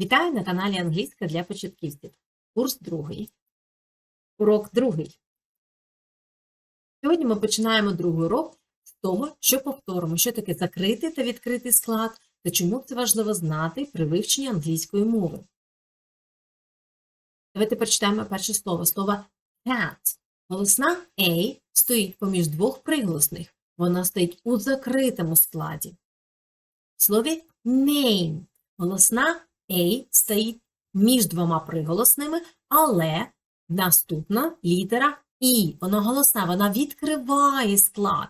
Вітаю на каналі Англійська для початківців. Курс другий. Урок другий. Сьогодні ми починаємо другий урок з того, що повторимо, що таке закритий та відкритий склад та чому це важливо знати при вивченні англійської мови. Давайте прочитаємо перше слово. Слово cat. Голосна A стоїть поміж двох приголосних. Вона стоїть у закритому складі. В слові name. Голосна A стоїть між двома приголосними, але наступна літера І. Вона голосна, вона відкриває склад.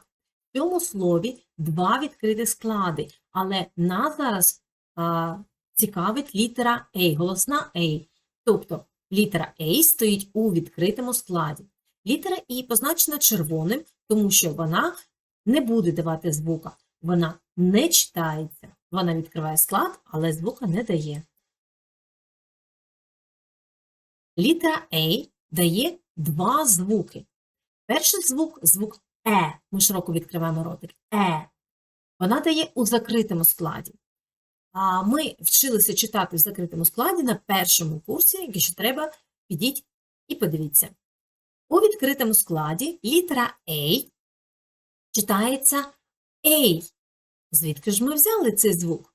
В цьому слові два відкриті склади, але нас зараз а, цікавить літера A, голосна A. Тобто літера A стоїть у відкритому складі. Літера І позначена червоним, тому що вона не буде давати звука, вона не читається. Вона відкриває склад, але звука не дає. Літера A дає два звуки. Перший звук звук Е. Ми широко відкриваємо ротик. Е. Вона дає у закритому складі. А ми вчилися читати в закритому складі на першому курсі, якщо треба, підіть і подивіться. У відкритому складі літера A читається A. Звідки ж ми взяли цей звук?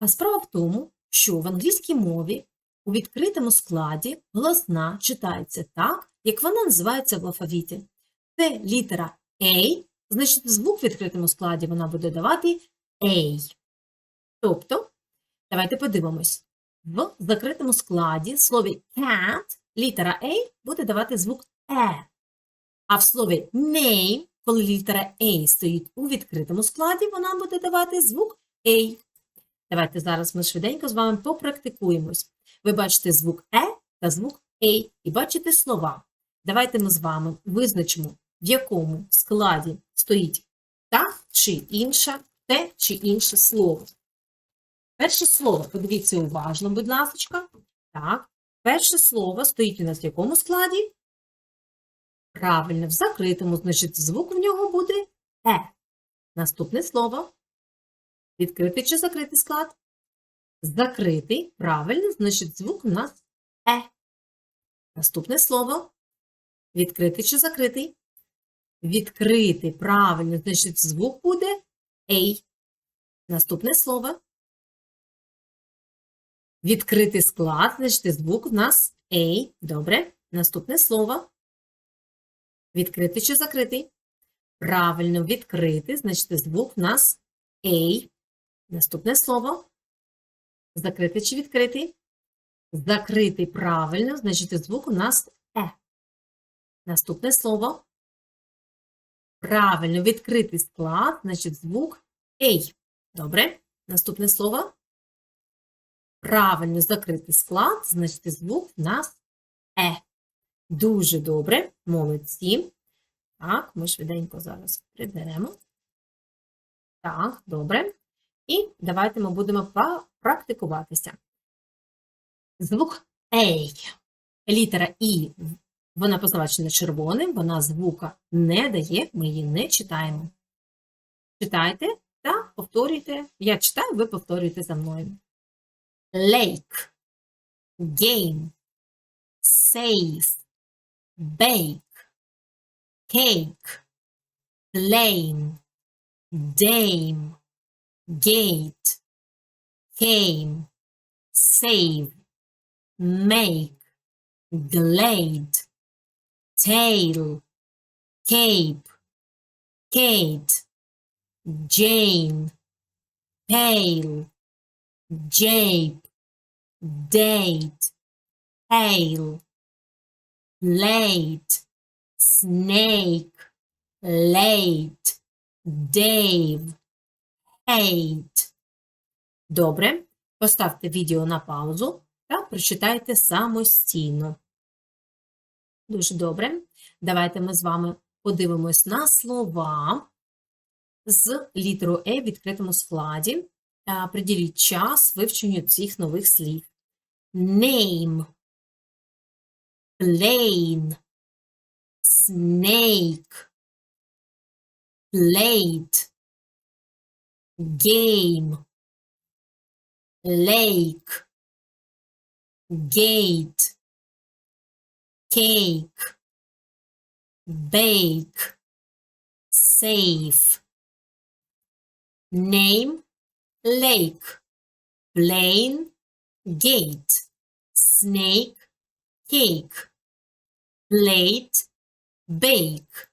А справа в тому, що в англійській мові у відкритому складі голосна читається так, як вона називається в алфавіті. Це літера A, значить звук в відкритому складі вона буде давати A. Тобто, давайте подивимось. В закритому складі в слові cat літера A буде давати звук E. А в слові name, коли літера A стоїть у відкритому складі, вона буде давати звук A. Давайте зараз ми швиденько з вами попрактикуємось. Ви бачите звук Е та звук A і бачите слова. Давайте ми з вами визначимо, в якому складі стоїть та чи інша, те чи інше слово. Перше слово, подивіться уважно, будь ласка. Так, перше слово стоїть у нас в якому складі? Правильно, в закритому, значить, звук в нього буде Е. Наступне слово. Відкритий чи закритий склад? Закритий, правильно, значить, звук у нас Е. Наступне слово. Відкритий чи закритий? Відкритий, правильно, значить, звук буде Ей. Наступне слово. Відкритий склад, значить, звук у нас Ей. Добре. Наступне слово. Відкритий чи закритий? Правильно, відкритий, значить, звук у нас Ей. Наступне слово. Закритий чи відкритий? Закритий, правильно, значить, звук у нас Е. Наступне слово. Правильно, відкритий склад, значить, звук Ей. Добре. Наступне слово. Правильно, закритий склад, значить, звук у нас Е. Дуже добре, молодці. Так, ми швиденько зараз приберемо. Так, добре. І давайте ми будемо практикуватися. Звук «ей». Літера І, вона позначена червоним, вона звука не дає, ми її не читаємо. Читайте та повторюйте. Я читаю, ви повторюєте за мною. Lake, game, safe, bake, cake, plane, dame, gate, came, save, make, glade, tail, cape, Kate, Jane, pale, jape, date, hail, late, snake, late, Dave, hate. Добре. Поставте відео на паузу та прочитайте самостійно. Дуже добре. Давайте ми з вами подивимось на слова з літерою Е в відкритому складі. Приділіть час вивченню цих нових слів. Name, plane, snake, plate, game, lake, gate, cake, bake, safe. Name lake, plane, gate, snake, cake, plate, bake,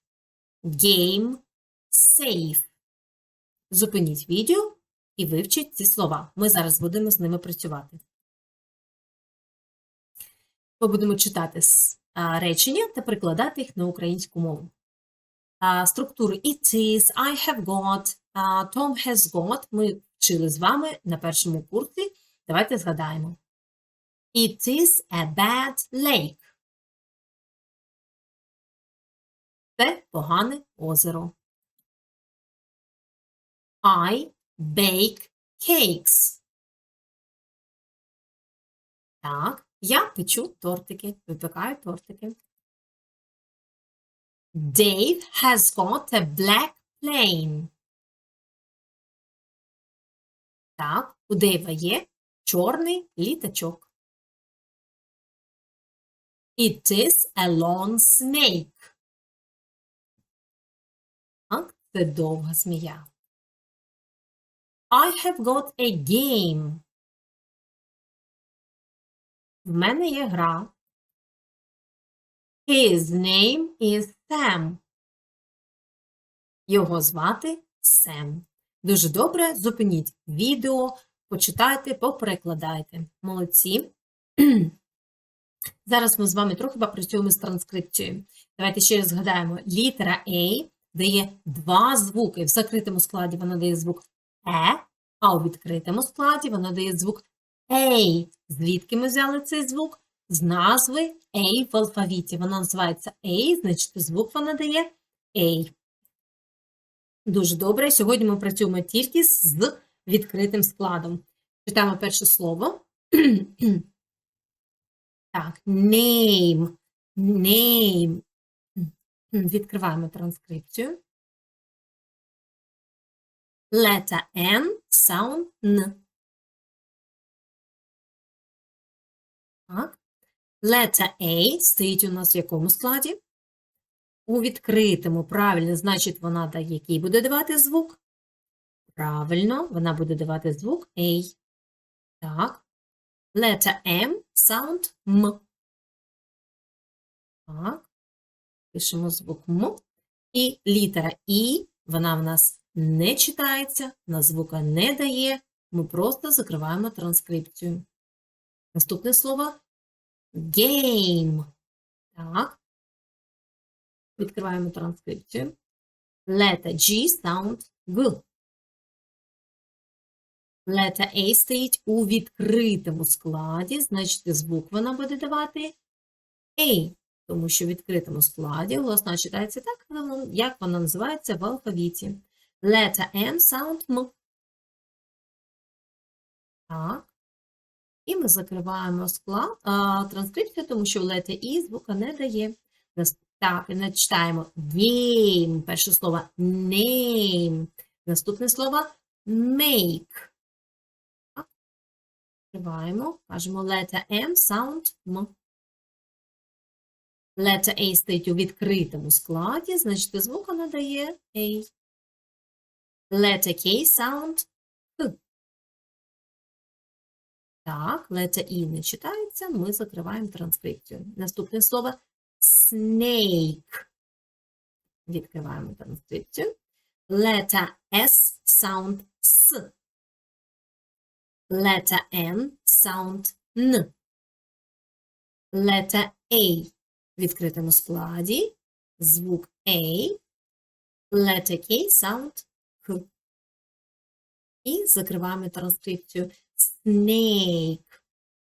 game, safe. Зупиніть відео і вивчіть ці слова. Ми зараз будемо з ними працювати. Ми будемо читати речення та перекладати їх на українську мову. Структури it is, I have got, Tom has got ми вчили з вами на першому курсі. Давайте згадаємо. It is a bad lake. Це погане озеро. I bake cakes. Так, я печу тортики, випікаю тортики. Dave has got a black plane. Так, у Дейва є чорний літачок. It is a long snake. Так, це довга змія. I have got a game. В мене є гра. His name is Sam. Його звати Сем. Дуже добре, зупиніть відео, почитайте, поперекладайте. Молодці. Зараз ми з вами трохи попрацюємо з транскрипцією. Давайте ще раз згадаємо. Літера A дає два звуки. В закритому складі вона дає звук Е, а у відкритому складі вона дає звук Ей. Звідки ми взяли цей звук? З назви Ей в алфавіті. Вона називається Ей, значить звук вона дає Ей. Дуже добре. Сьогодні ми працюємо тільки з відкритим складом. Читаємо перше слово. Так, name. Name. Відкриваємо транскрипцію. Letter N, sound N. Так. Letter A стоїть у нас в якому складі? У відкритому, правильно, значить, вона дає, який буде давати звук? Правильно, вона буде давати звук A. Так. Letter M, sound M. Так. Пишемо звук М. І літера І, вона в нас не читається, на звука не дає. Ми просто закриваємо транскрипцію. Наступне слово game. Так. Відкриваємо транскрипцію. Letter G sound G. Letter A стоїть у відкритому складі, значить звук вона буде давати A, тому що в відкритому складі голосна читається так, як вона називається в алфавіті. Letter M sound M. Так. І ми закриваємо склад, а, транскрипцію, тому що в letter E звука не дає. Так, і читаємо game. Перше слово name. Наступне слово make. Так. Закриваємо, кажемо letter M sound M. Letter A стоїть у відкритому складі, значить звука надає A. Letter K sound K. Так, letter E не читається, ми закриваємо транскрипцію. Наступне слово snake. Відкриваємо транскрипцію. Letter S sound S. Letter N sound N. Letter A в відкритому складі. Звук A. Letter K sound. І закриваємо транскрипцію. Snake.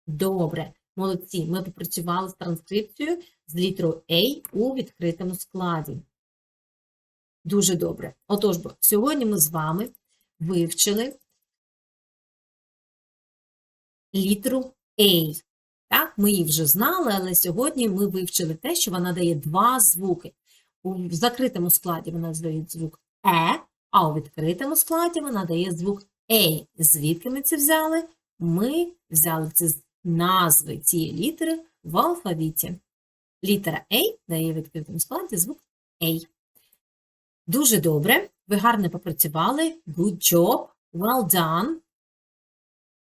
Добре. Молодці. Ми попрацювали з транскрипцією з літерою A у відкритому складі. Дуже добре. Отож, бо сьогодні ми з вами вивчили літеру A. Так, ми її вже знали, але сьогодні ми вивчили те, що вона дає два звуки. У закритому складі вона дає звук Е, а у відкритому складі вона дає звук A. Звідки ми це взяли? ми взяли це з назви цієї літери в алфавіті. Літера A дає в відкритому складі звук A. Дуже добре. Ви гарно попрацювали. Good job. Well done.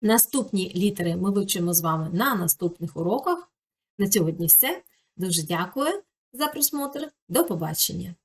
Наступні літери ми вивчимо з вами на наступних уроках. На сьогодні все. Дуже дякую за просмотр. До побачення!